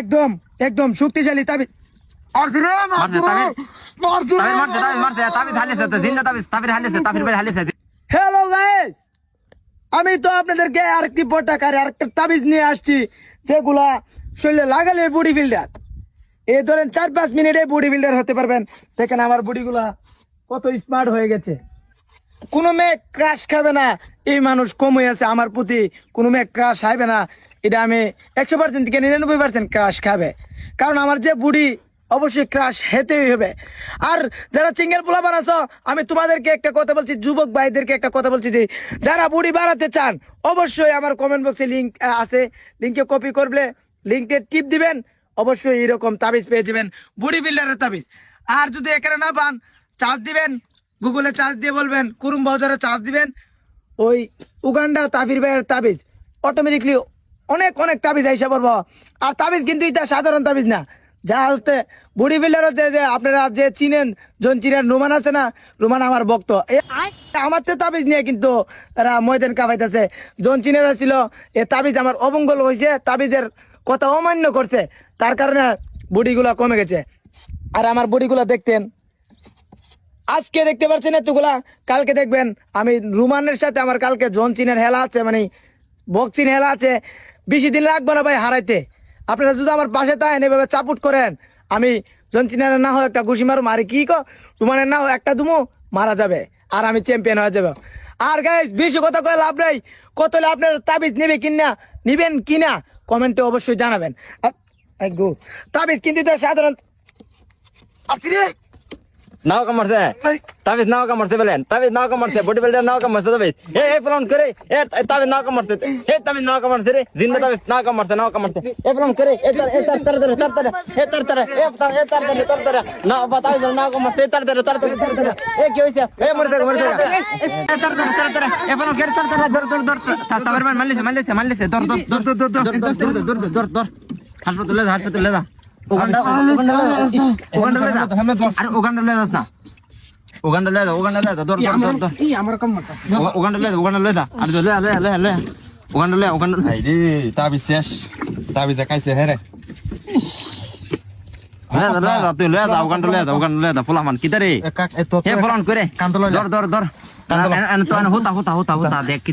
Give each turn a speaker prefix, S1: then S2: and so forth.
S1: একদম একদম শক্তিশালী তাবিজ
S2: মারছে তাবির তাবির মারছে তাবির মারছে তাবির হালিছে তো জিন্দা তাবির তাবির হালিছে তাবির ভাই হালিছে
S1: হ্যালো গাইস আমি তো আপনাদেরকে আরেকটি পটাকারে আরেকটা তাবিজ নিয়ে আসছি যেগুলা শরীরে লাগালে বডি বিল্ডার এই ধরেন চার পাঁচ মিনিটে বডি বিল্ডার হতে পারবেন। দেখেন আমার বডিগুলা কত স্মার্ট হয়ে গেছে। কোনো মেয়ে ক্রাশ খাবে না। এই মানুষ কম হয়ে আছে আমার প্রতি। কোনো মেয়ে ক্রাশ খাবে না। এটা আমি একশো পার্সেন্ট থেকে নিরানব্বই পার্সেন্ট ক্রাশ খাবে। কারণ আমার যে বুড়ি অবশ্যই ক্রাশ হেতেই হবে। আর যারা সিঙ্গেল পোলা বানাছো আমি তোমাদেরকে একটা কথা বলছি, যুবক ভাইদেরকে একটা কথা বলছি যে, যারা বুড়ি বাড়াতে চান, অবশ্যই আমার কমেন্ট বক্সে লিঙ্ক আছে। লিঙ্কে কপি করলে লিঙ্কে টিপ দিবেন, অবশ্যই এরকম তাবিজ পেয়ে যাবেন বুড়ি বিল্ডারের তাবিজ। আর যদি এখানে না পান চার্জ দিবেন, গুগলে চার্জ দিয়ে বলবেন, কুরুম বাজারে চার্জ দিবেন, ওই উগান্ডা তাবির ভাইয়ের তাবিজ অটোমেটিকলি অনেক অনেক তাবিজ আইসা পড়ব। আর তাবিজ কিন্তু এটা সাধারণ তাবিজ না। যা হচ্ছে বডি বিল্ডার হচ্ছে যে আপনারা যে চিনেন জন চিনেন রোমান আছে না রোমান আমার ভক্ত। আমার তো তাবিজ নিয়ে কিন্তু এরা ময়দান কাপাইতেছে। জন চিনেরা ছিল এ তাবিজ আমার অবঙ্গল হয়েছে তাবিজের কথা অমান্য করছে। তার কারণে বডিগুলা কমে গেছে। আর আমার বডিগুলা দেখতেন। আজকে দেখতে পাচ্ছেন এতগুলা কালকে দেখবেন। আমি রুমানের সাথে আমার কালকে জনচিনের হেলা আছে মানে বক্সিন হেলা আছে। বেশি দিন লাগবে না ভাই হারাইতে। আপনারা যদি আমার পাশে তাই এভাবে চাপুট করেন, আমি জনচিনের না হয় একটা ঘুষি মারু মারি কি কো? রুমানের না হয় একটা দুমো মারা যাবে, আর আমি চ্যাম্পিয়ন হয়ে যাবে। আর গাইজ বেশি কথা কয়ে লাভ নাই। কত হলে আপনার তাবিজ নেবে কিনা, নিবেন কিনা কমেন্টে অবশ্যই জানাবেন। তাবিজ কিন্তু সাধারণ আসি রে
S2: নাও কামড়ছে। তাবিজ নাও কামড়ছে বলেন তাবিজ নাও কামড়ছে বডি বিল্ডার নাও কামড়ছে তাবিজ এ এ ফলন করে এ তাবিজ নাও কামড়ছে এ তাবিজ নাও কামড়ছে রে জিন্দা তাবিজ নাও কামড়ছে নাও কামড়ছে এ ফলন করে এ তার এ তার তার তার তার এ তার তার এ তার এ তার তার তার তার নাও বা তাবিজ নাও কামড়ছে তার তার তার তার তার তার এ কি হইছে এ মরছে মরছে এ তার তার তার তার এ ফলন করে তার তার দর দর দর মান মারলিছে মারলিছে মারলিছে দর দর দর দর দর দর দর দর দর দর হাসপাতালে হাসপাতালে যা ওখানটা ওখানটা যাস না। ওখানটা লেদা
S1: ওখানটা লেদা ধর
S2: ধর ধর ধর। ওখানটা লেদা ওখানটা লেদা আর ধর লে লে লে ওখানটা লে ওখানটা লে।
S3: রে তাবি শেষ। তাবি জাকাইছে
S2: হে রে। লেদা লেদা তুই লেদা ওখানটা লেদা ওখানটা লেদা
S3: ফুলামান কি রে?
S2: হে ফুলান করে ধর ধর ধর। দেখ কি